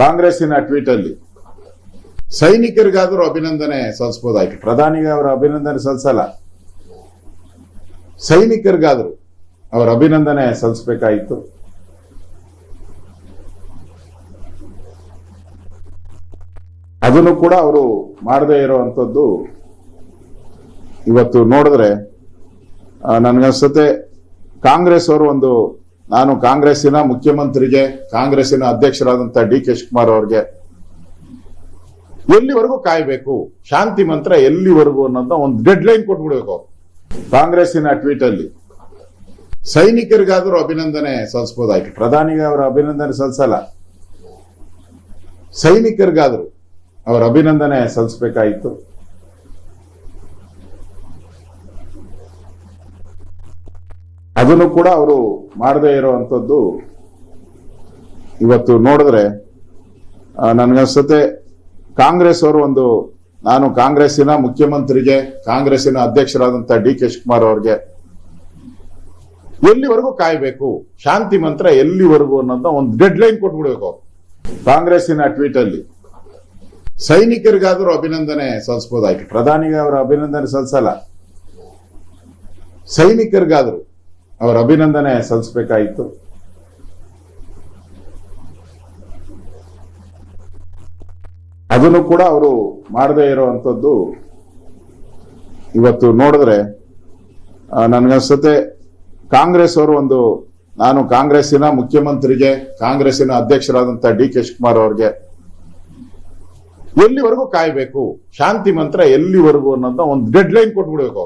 ಕಾಂಗ್ರೆಸ್ಸಿನ ಟ್ವೀಟ್ ಅಲ್ಲಿ ಸೈನಿಕರಿಗಾದರೂ ಅಭಿನಂದನೆ ಸಲ್ಲಿಸಬಹುದಾಯ್ತು ಪ್ರಧಾನಿಗೆ ಅವರ ಅಭಿನಂದನೆ ಸಲ್ಲಿಸಲ್ಲ. ಸೈನಿಕರಿಗಾದರೂ ಅವರ ಅಭಿನಂದನೆ ಸಲ್ಲಿಸಬೇಕಾಯಿತು. ಅದನ್ನು ಕೂಡ ಅವರು ಮಾಡದೇ ಇರುವಂತದ್ದು ಇವತ್ತು ನೋಡಿದ್ರೆ ನನಗನ್ಸುತ್ತೆ ಕಾಂಗ್ರೆಸ್ ಅವರು ಒಂದು ನಾನು ಕಾಂಗ್ರೆಸ್ಸಿನ ಮುಖ್ಯಮಂತ್ರಿಗೆ, ಕಾಂಗ್ರೆಸ್ಸಿನ ಅಧ್ಯಕ್ಷರಾದಂತ ಡಿ ಕೆ ಶಿವಕುಮಾರ್ ಅವ್ರಿಗೆ, ಎಲ್ಲಿವರೆಗೂ ಕಾಯ್ಬೇಕು? ಶಾಂತಿ ಮಂತ್ರ ಎಲ್ಲಿವರೆಗೂ ಅನ್ನೋದನ್ನ ಒಂದು ಡೆಡ್ ಲೈನ್ ಕೊಟ್ಬಿಡ್ಬೇಕು ಕಾಂಗ್ರೆಸ್ಸಿನ ಟ್ವೀಟ್ ಅಲ್ಲಿ ಸೈನಿಕರಿಗಾದರೂ ಅಭಿನಂದನೆ ಸಲ್ಲಿಸ್ಬೋದಾಯ್ತು. ಪ್ರಧಾನಿಗೆ ಅವರ ಅಭಿನಂದನೆ ಸಲ್ಲಿಸಲ್ಲ. ಸೈನಿಕರಿಗಾದರೂ ಅವರ ಅಭಿನಂದನೆ ಸಲ್ಲಿಸಬೇಕಾಯಿತು. ಅದನ್ನು ಕೂಡ ಅವರು ಮಾಡದೇ ಇರುವಂತದ್ದು ಇವತ್ತು ನೋಡಿದ್ರೆ ನನಗನ್ಸುತ್ತೆ ಕಾಂಗ್ರೆಸ್ ಅವರು ಒಂದು, ನಾನು ಕಾಂಗ್ರೆಸ್ಸಿನ ಮುಖ್ಯಮಂತ್ರಿಗೆ, ಕಾಂಗ್ರೆಸ್ಸಿನ ಅಧ್ಯಕ್ಷರಾದಂತ ಡಿ ಕೆ ಶಿವಕುಮಾರ್ ಅವ್ರಿಗೆ ಎಲ್ಲಿವರೆಗೂ ಕಾಯಬೇಕು? ಶಾಂತಿ ಮಂತ್ರ ಎಲ್ಲಿವರೆಗೂ ಅನ್ನೋದನ್ನ ಒಂದು ಡೆಡ್ ಲೈನ್ ಕೊಟ್ಬಿಡ್ಬೇಕು ಕಾಂಗ್ರೆಸ್ಸಿನ ಟ್ವೀಟ್ ಅಲ್ಲಿ ಸೈನಿಕರಿಗಾದರೂ ಅಭಿನಂದನೆ ಸಲ್ಲಿಸಬಹುದಾಯ್ತು ಪ್ರಧಾನಿಗೆ ಅವರ ಅಭಿನಂದನೆ ಸಲ್ಲಿಸಲ್ಲ. ಸೈನಿಕರಿಗಾದರೂ. ಅವರ ಅಭಿನಂದನೆ ಸಲ್ಲಿಸಬೇಕಾಯಿತು. ಅದನ್ನು ಕೂಡ ಅವರು ಮಾಡದೇ ಇರುವಂತದ್ದು ಇವತ್ತು ನೋಡಿದ್ರೆ ನನಗನ್ಸುತ್ತೆ ಕಾಂಗ್ರೆಸ್ ಅವರು ಒಂದು, ನಾನು ಕಾಂಗ್ರೆಸ್ಸಿನ ಮುಖ್ಯಮಂತ್ರಿಗೆ, ಕಾಂಗ್ರೆಸ್ಸಿನ ಅಧ್ಯಕ್ಷರಾದಂತ ಡಿ ಕೆ ಶಿವಕುಮಾರ್ ಅವ್ರಿಗೆ ಎಲ್ಲಿವರೆಗೂ ಕಾಯಬೇಕು, ಶಾಂತಿ ಮಂತ್ರ ಎಲ್ಲಿವರೆಗೂ ಅನ್ನೋದನ್ನ ಒಂದು ಡೆಡ್ ಲೈನ್ ಕೊಟ್ಬಿಡ್ಬೇಕು